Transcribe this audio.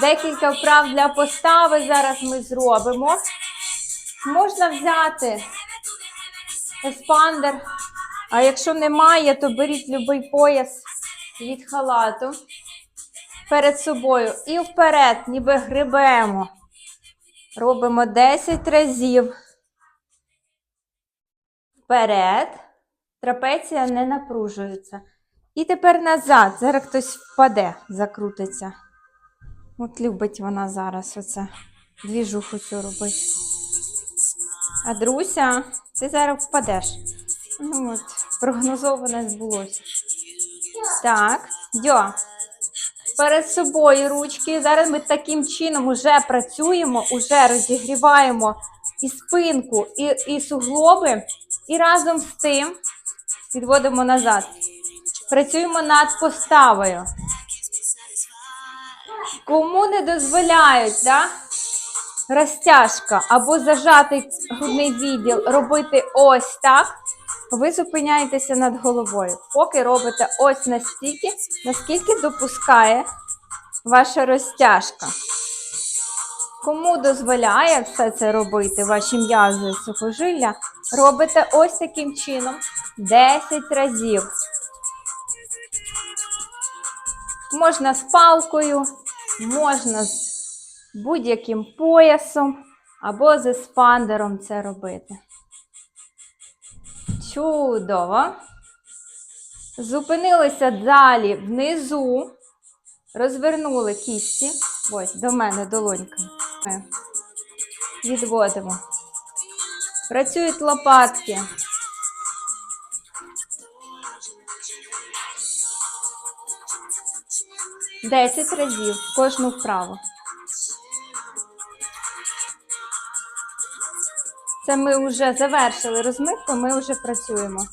Декілька вправ для постави зараз ми зробимо. Можна взяти еспандер, а якщо немає, то беріть будь-який пояс від халату перед собою і вперед, ніби грибемо. Робимо 10 разів. Вперед. Трапеція не напружується. І тепер назад. Зараз хтось впаде, закрутиться. От любить вона зараз оце двіжуху цю робить. А Друся, ти зараз впадеш. Ну от, прогнозоване збулося. Так, дьо. Перед собою ручки. Зараз ми таким чином уже працюємо, уже розігріваємо і спинку, і, і суглоби, і разом з тим відводимо назад. Працюємо над поставою. Кому не дозволяють, да? розтяжка або зажатий грудний відділ робити ось так, ви зупиняєтеся над головою. Поки робите ось настільки, наскільки допускає ваша розтяжка. Кому дозволяє все це робити, ваші м'язи сухожилля, робите ось таким чином 10 разів. Можна з палкою, можна з будь-яким поясом або з еспандером це робити. Чудово. Зупинилися далі внизу. Розвернули кісті. Ось, до мене долоньками. Відводимо. Працюють лопатки. Десять разів кожну вправу. Це ми вже завершили розмитку, ми вже працюємо.